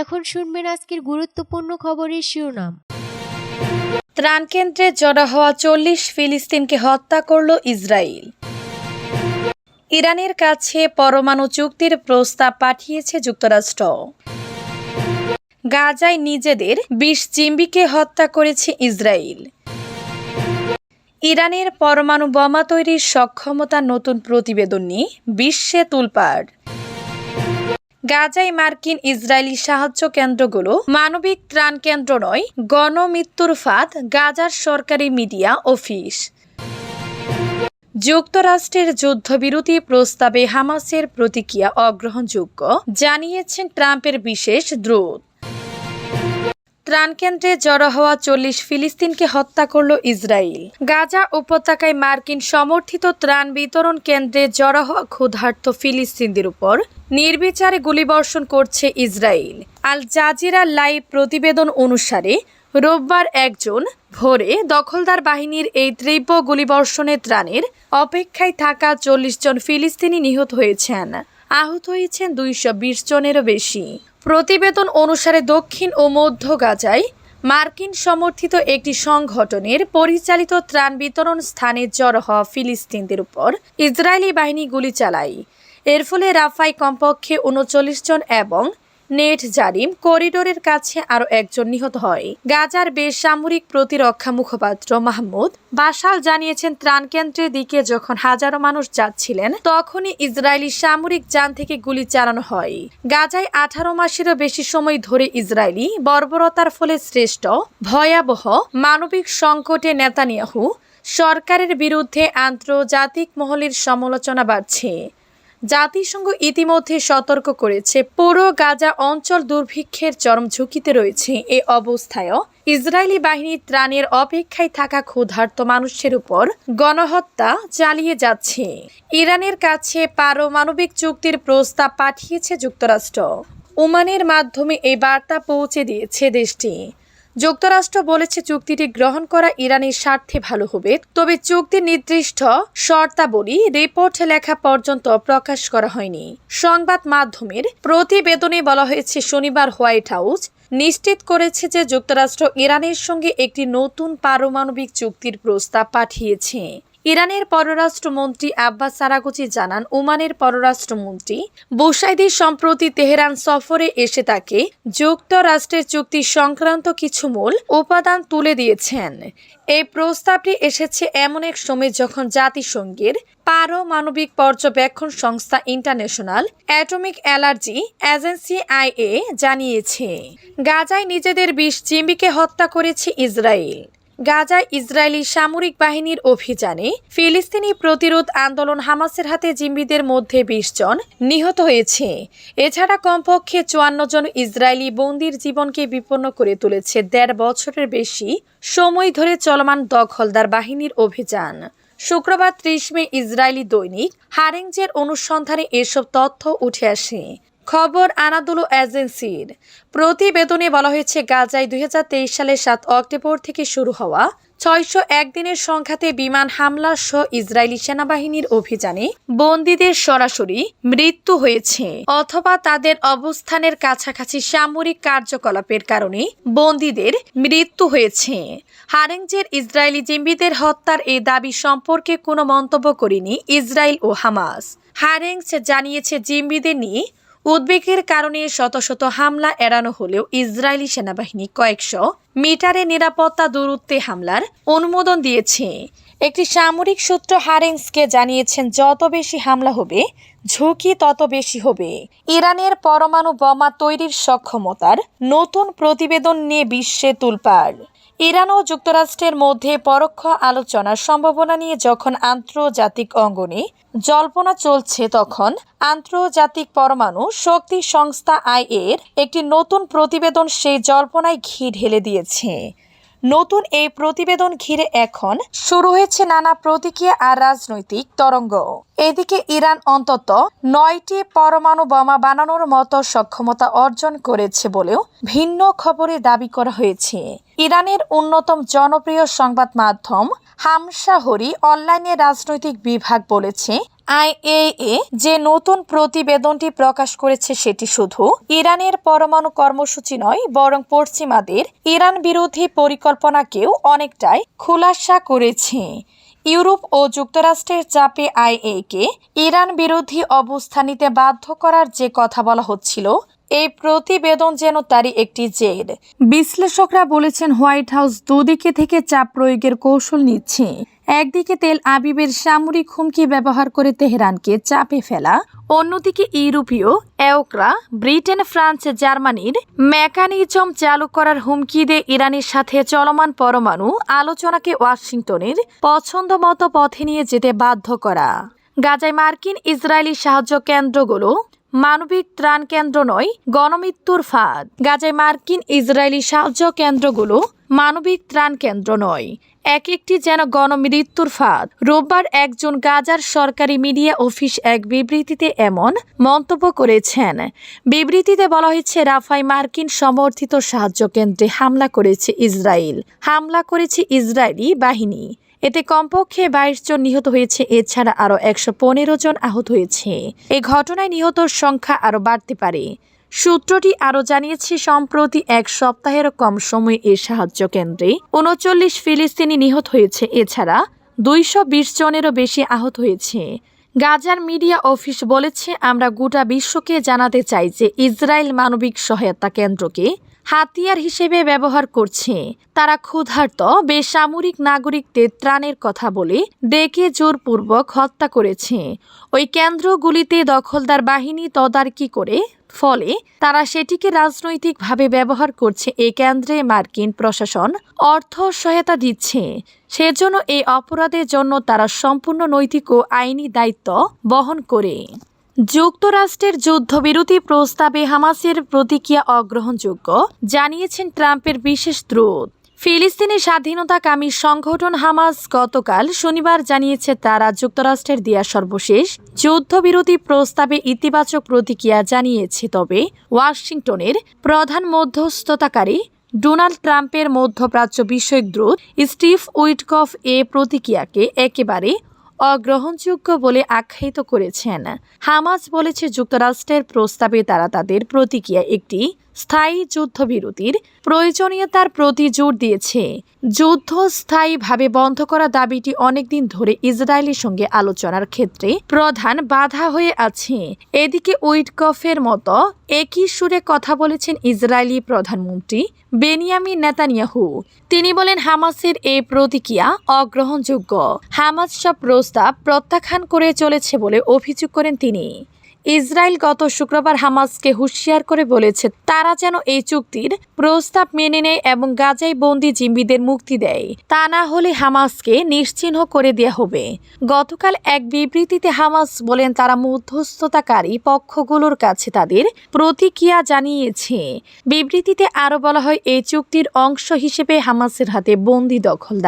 এখন শুনবেন আজকের গুরুত্বপূর্ণ খবরের শিরোনাম। ত্রাণকেন্দ্রে জড়ো হওয়া চল্লিশ ফিলিস্তিনকে হত্যা করল ইসরায়েল। ইরানের কাছে পরমাণু চুক্তির প্রস্তাব পাঠিয়েছে যুক্তরাষ্ট্র। গাজায় নিজেদের বিশ চিম্বিকে হত্যা করেছে ইসরায়েল। ইরানের পরমাণু বোমা তৈরির সক্ষমতা নতুন প্রতিবেদন নিয়ে বিশ্বে তুলপাড়। গাজায় মার্কিন ইসরায়েলি সাহায্য কেন্দ্রগুলো মানবিক ত্রাণ কেন্দ্র নয়, গণমৃত্যুর ফাঁদ, গাজার সরকারি মিডিয়া অফিস। যুক্তরাষ্ট্রের যুদ্ধবিরতি প্রস্তাবে হামাসের প্রতিক্রিয়া অগ্রহণযোগ্য, জানিয়েছেন ট্রাম্পের বিশেষ দ্রুত ত্রাণকেন্দ্রে জড়ো হওয়া চল্লিশ ফিলিস্তিনকে হত্যা করল ইসরায়েল। গাজা উপত্যকায় মার্কিন সমর্থিত ত্রাণ বিতরণ কেন্দ্রে জড়ো হওয়া ক্ষুধার্ত ফিলিস্তিনদের উপর নির্বিচারে গুলিবর্ষণ করছে ইসরায়েল। আল জাজিরা লাইভ প্রতিবেদন অনুসারে, রোববার একজন ভোরে দখলদার বাহিনীর এই তীব্র গুলিবর্ষণে ত্রাণের অপেক্ষায় থাকা চল্লিশ জন ফিলিস্তিনি নিহত হয়েছেন। আহত হয়েছেন দুইশো বিশ জনেরও বেশি। প্রতিবেদন অনুসারে দক্ষিণ ও মধ্য গাজায় মার্কিন সমর্থিত একটি সংগঠনের পরিচালিত ত্রাণ বিতরণ স্থানে জড়ো হওয়া ফিলিস্তিনদের উপর ইসরায়েলি বাহিনী গুলি চালায়। এর ফলে রাফাই কমপক্ষে উনচল্লিশ জন এবং নেট জারিম করিডোরের কাছে আরও একজন নিহত হয়। গাজার বেসামরিক প্রতিরক্ষা মুখপাত্র মাহমুদ বাসাল জানিয়েছেন ত্রাণ কেন্দ্রের দিকে যখন হাজারো মানুষ যাচ্ছিলেন, তখনই ইসরায়েলি সামরিক যান থেকে গুলি চালানো হয়। গাজায় আঠারো মাসেরও বেশি সময় ধরে ইসরায়েলি বর্বরতার ফলে শ্রেষ্ঠ ভয়াবহ মানবিক সংকটে নেতানিয়াহু সরকারের বিরুদ্ধে আন্তর্জাতিক মহলের সমালোচনা বাড়ছে। জাতিসংঘ ইতিমধ্যে সতর্ক করেছে, পুরো গাজা অঞ্চল দুর্ভিক্ষের চরম ঝুঁকিতে রয়েছে। এ অবস্থায়ও ইসরায়েলি বাহিনী ত্রাণের অপেক্ষায় থাকা ক্ষুধার্ত মানুষের উপর গণহত্যা চালিয়ে যাচ্ছে। ইরানের কাছে পারমাণবিক চুক্তির প্রস্তাব পাঠিয়েছে যুক্তরাষ্ট্র। ওমানের মাধ্যমে এই বার্তা পৌঁছে দিয়েছে দেশটি। যুক্তরাষ্ট্র বলেছে চুক্তিটি গ্রহণ করা ইরানের স্বার্থে ভালো হবে, তবে চুক্তির নির্দিষ্ট শর্তাবলী রিপোর্ট লেখা পর্যন্ত প্রকাশ করা হয়নি। সংবাদ মাধ্যমের প্রতিবেদনে বলা হয়েছে, শনিবার হোয়াইট হাউস নিশ্চিত করেছে যে যুক্তরাষ্ট্র ইরানের সঙ্গে একটি নতুন পারমাণবিক চুক্তির প্রস্তাব পাঠিয়েছে। ইরানের পররাষ্ট্রমন্ত্রী আব্বাস সারাগুচি জানান, ওমানের পররাষ্ট্রমন্ত্রী বুসাইদি সম্প্রতি তেহরান সফরে এসে তাকে যুক্তরাষ্ট্রের চুক্তি সংক্রান্ত কিছু মূল উপাদান তুলে দিয়েছেন। এই প্রস্তাবটি এসেছে এমন এক সময় যখন জাতিসংঘের পারমাণবিক পর্যবেক্ষণ সংস্থা international atomic energy agency IA জানিয়েছে, গাজায় নিজেদের বিশ জিম্বিকে হত্যা করেছে ইসরায়েল। গাজায় ইসরায়েলি সামরিক বাহিনীর অভিযানে ফিলিস্তিনি প্রতিরোধ আন্দোলন হামাসের হাতে জিম্বিদের মধ্যে বিশ জন নিহত হয়েছে। এছাড়া কমপক্ষে চুয়ান্ন জন ইসরায়েলি বন্দির জীবনকে বিপন্ন করে তুলেছে। দেড় বছরের বেশি সময় ধরে চলমান দখলদার বাহিনীর অভিযান। শুক্রবার ত্রিশ মে ইসরায়েলি দৈনিক হারেঞ্জের অনুসন্ধানে এসব তথ্য উঠে আসে। খবর আনাদুলো এজেন্সির। প্রতিবেদনে বলা হয়েছে, গাজায় দুই হাজার তেইশ সালের সাত অক্টোবর থেকে শুরু হওয়া ছয়শো একদিনের সংখ্যাতে বিমান হামলা সহ ইসরায়েলি সেনাবাহিনীর অভিযানে বন্দীদের সরাসরি মৃত্যু হয়েছে অথবা তাদের অবস্থানের কাছাকাছি সামরিক কার্যকলাপের কারণে বন্দীদের মৃত্যু হয়েছে। হারেঞ্জের ইসরায়েলি জিম্বিদের হত্যার এই দাবি সম্পর্কে কোনো মন্তব্য করেনি ইসরায়েল ও হামাস। হারেংস জানিয়েছে, জিম্বিদের নিয়ে উদ্বেগের কারণে শত শত হামলা এড়ানো হলেও ইসরায়েলি সেনাবাহিনী কয়েকশো মিটারে নিরাপত্তা দূরত্বে হামলার অনুমোদন দিয়েছে। একটি সামরিক সূত্র হারেন্সকে জানিয়েছেন, যত বেশি হামলা হবে, ঝুঁকি তত বেশি হবে। ইরানের পরমাণু বোমা তৈরির সক্ষমতার নতুন প্রতিবেদন নিয়ে বিশ্বে তুলপাড়। ইরান ও যুক্তরাষ্ট্রের মধ্যে পরোক্ষ আলোচনার সম্ভাবনা নিয়ে যখন আন্তর্জাতিক অঙ্গনে জল্পনা চলছে তখন আন্তর্জাতিক পরমাণু শক্তি সংস্থা আইএর একটি নতুন প্রতিবেদন সেই জল্পনায় ঘি ঢেলে দিয়েছে। নতুন এই প্রতিবেদন ঘিরে এখন শুরু হয়েছে নানা প্রতিক্রিয়া আর রাজনৈতিক তরঙ্গ। এদিকে ইরান অন্তত নয়টি পরমাণু বোমা বানানোর মতো সক্ষমতা অর্জন করেছে বলেও ভিন্ন খবরে দাবি করা হয়েছে। ইরানের অন্যতম জনপ্রিয় সংবাদ মাধ্যম হামশাহরি অনলাইনে রাজনৈতিক বিভাগ বলেছে আইএএ যে নতুন প্রতিবেদনটি প্রকাশ করেছে সেটি শুধু ইরানের পরমাণু কর্মসূচি নয়, বরং পশ্চিমাদের ইরান বিরোধী পরিকল্পনাকেও অনেকটাই খোলাসা করেছে। ইউরোপ ও যুক্তরাষ্ট্রের চাপে আইএকে ইরান বিরোধী অবস্থা নিতে বাধ্য করার যে কথা বলা হচ্ছিল, এই প্রতিবেদন যেন তারই একটি জের। বিশ্লেষকরা বলেছেন হোয়াইট হাউস দুদিকে থেকে চাপ প্রয়োগের কৌশল নিচ্ছে। একদিকে তেল আবিবের সামরিক হুমকি ব্যবহার করে তেহরানকে চাপে ফেলা, অন্যদিকে ইউরোপীয় এওকরা, ব্রিটেন, ফ্রান্স, জার্মানির মেকানিজম চালু করার হুমকি দিয়ে ইরানের সাথে চলমান পরমাণু আলোচনাকে ওয়াশিংটনের পছন্দ মতো পথে নিয়ে যেতে বাধ্য করা। গাজায় মার্কিন ইসরায়েলি সাহায্য কেন্দ্রগুলো মানবিক ত্রাণ কেন্দ্র নয়, গণমৃত্যুর ফাঁদ। গাজায় মার্কিন ইসরায়েলি সাহায্য কেন্দ্রগুলো মানবিক ত্রাণ কেন্দ্র নয় এক একটি যেন গণমৃত্যুর ফাঁদ। রোববার একজন গাজার সরকারি মিডিয়া অফিস এক বিবৃতিতে এমন মন্তব্য করেছেন। বিবৃতিতে বলা হয়েছে, রাফাই মার্কিন সমর্থিত সাহায্য কেন্দ্রে হামলা করেছে ইসরায়েল। হামলা করেছে ইসরায়েলি বাহিনী। এতে কমপক্ষে বাইশ জন নিহত হয়েছে, এছাড়া আরও একশো পনেরো জন আহত হয়েছে। এই ঘটনায় নিহতর সংখ্যা আরও বাড়তে পারে। সূত্রটি আরও জানিয়েছে, সম্প্রতি এক সপ্তাহের কম সময়ে এ সাহায্য কেন্দ্রে উনচল্লিশ ফিলিস্তিনি নিহত হয়েছে। এছাড়া দুইশো বিশ জনেরও বেশি আহত হয়েছে। গাজার মিডিয়া অফিস বলেছে, আমরা গোটা বিশ্বকে জানাতে চাই যে ইসরায়েল মানবিক সহায়তা কেন্দ্রকে হাতিয়ার হিসেবে ব্যবহার করছে। তারা ক্ষুধার্ত, বেসামরিক নাগরিকদের ত্রাণের কথা বলে ডেকে জোরপূর্বক হত্যা করেছে। ওই কেন্দ্রগুলিতে দখলদার বাহিনী তদারকি করে, ফলে তারা সেটিকে রাজনৈতিকভাবে ব্যবহার করছে এই কেন্দ্রে মার্কিন প্রশাসন অর্থ সহায়তা দিচ্ছে। সেজন্য এই অপরাধের জন্য তারা সম্পূর্ণ নৈতিক ও আইনি দায়িত্ব বহন করে। যুক্তরাষ্ট্রের যুদ্ধবিরতি প্রস্তাবে হামাসের প্রতিক্রিয়া অগ্রহণযোগ্য, জানিয়েছেন ট্রাম্পের বিশেষ দ্রুত ফিলিস্তিনি স্বাধীনতাকামী সংগঠন হামাস গতকাল শনিবার জানিয়েছে তারা যুক্তরাষ্ট্রের দেয়া সর্বশেষ যুদ্ধবিরতি প্রস্তাবে ইতিবাচক প্রতিক্রিয়া জানিয়েছে, তবে ওয়াশিংটনের প্রধান মধ্যস্থতাকারী ডোনাল্ড ট্রাম্পের মধ্যপ্রাচ্য বিষয়ক দূত স্টিভ উইটকফ এ প্রতিক্রিয়াকে একেবারে অগ্রহণযোগ্য বলে আখ্যায়িত করেছেন। হামাস বলেছে যুক্তরাষ্ট্রের প্রস্তাবে তারা তাদের প্রতিক্রিয়া একটি স্থায়ী যুদ্ধবিরতির প্রয়োজনীয়তার প্রতি জোর দিয়েছে। যুদ্ধ স্থায়ীভাবে বন্ধ করা দাবিটি অনেকদিন ধরে ইসরায়েলের সঙ্গে আলোচনার ক্ষেত্রে প্রধান বাধা হয়ে আছে। এদিকে উইটকফের মতো একই সুরে কথা বলেছেন ইসরায়েলি প্রধানমন্ত্রী বেনিয়ামিন নেতানিয়াহু। তিনি বলেন, হামাসের এই প্রতিক্রিয়া অগ্রহণযোগ্য। হামাস সব প্রস্তাব প্রত্যাখ্যান করে চলেছে বলে অভিযোগ করেন তিনি। ইসরায়েল গত শুক্রবার হামাসকে হুঁশিয়ার করে বলেছে, তারা যেন এই চুক্তির প্রস্তাব মেনে নেয় এবং গাজায় বন্দি জিম্বিদের মুক্তি দেয়। তা না হলে হামাসকে নিশ্চিহ্ন করে দেওয়া হবে। গতকাল এক বিবৃতিতে হামাস বলেন, তারা মধ্যস্থতাকারী পক্ষগুলোর কাছে তাদের প্রতিক্রিয়া জানিয়েছে। বিবৃতিতে আরও বলা হয়, এই চুক্তির অংশ হিসেবে হামাসের হাতে বন্দি দখলদার